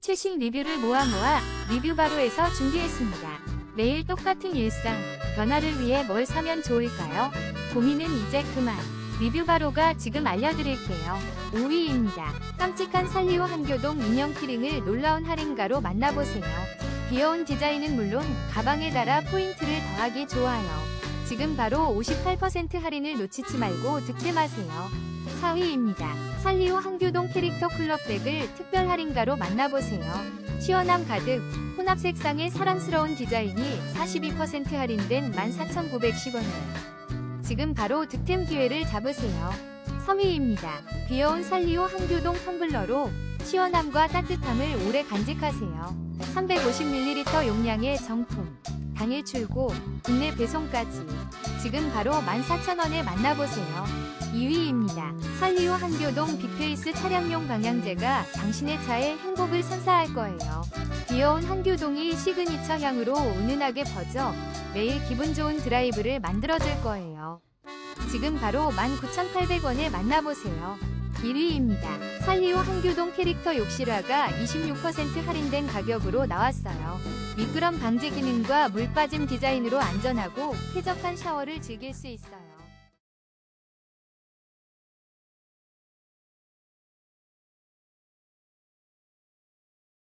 최신 리뷰를 모아 모아 리뷰 바로에서 준비했습니다. 매일 똑같은 일상, 변화를 위해 뭘 사면 좋을까요? 고민은 이제 그만. 리뷰 바로가 지금 알려드릴게요. 5위입니다. 깜찍한 살리오 한교동 인형 키링을 놀라운 할인가로 만나보세요. 귀여운 디자인은 물론 가방에 달아 포인트를 더하기 좋아요. 지금 바로 58% 할인을 놓치지 말고 득템하세요. 4위입니다. 살리오 한교동 캐릭터 클럽백을 특별 할인가로 만나보세요. 시원함 가득, 혼합 색상의 사랑스러운 디자인이 42% 할인된 14,910원에 지금 바로 득템 기회를 잡으세요. 3위입니다. 귀여운 살리오 한교동 텀블러로 시원함과 따뜻함을 오래 간직하세요. 350ml 용량의 정품, 당일 출고, 국내 배송까지 지금 바로 14,000원에 만나보세요. 2위입니다. 살리오 한교동 빅페이스 차량용 방향제가 당신의 차에 행복을 선사할 거예요. 귀여운 한교동이 시그니처 향으로 은은하게 퍼져 매일 기분 좋은 드라이브를 만들어줄 거예요. 지금 바로 19,800원에 만나보세요. 1위입니다. 살리오 한교동 캐릭터 욕실화가 26% 할인된 가격으로 나왔어요. 미끄럼 방지 기능과 물 빠짐 디자인으로 안전하고 쾌적한 샤워를 즐길 수 있어요.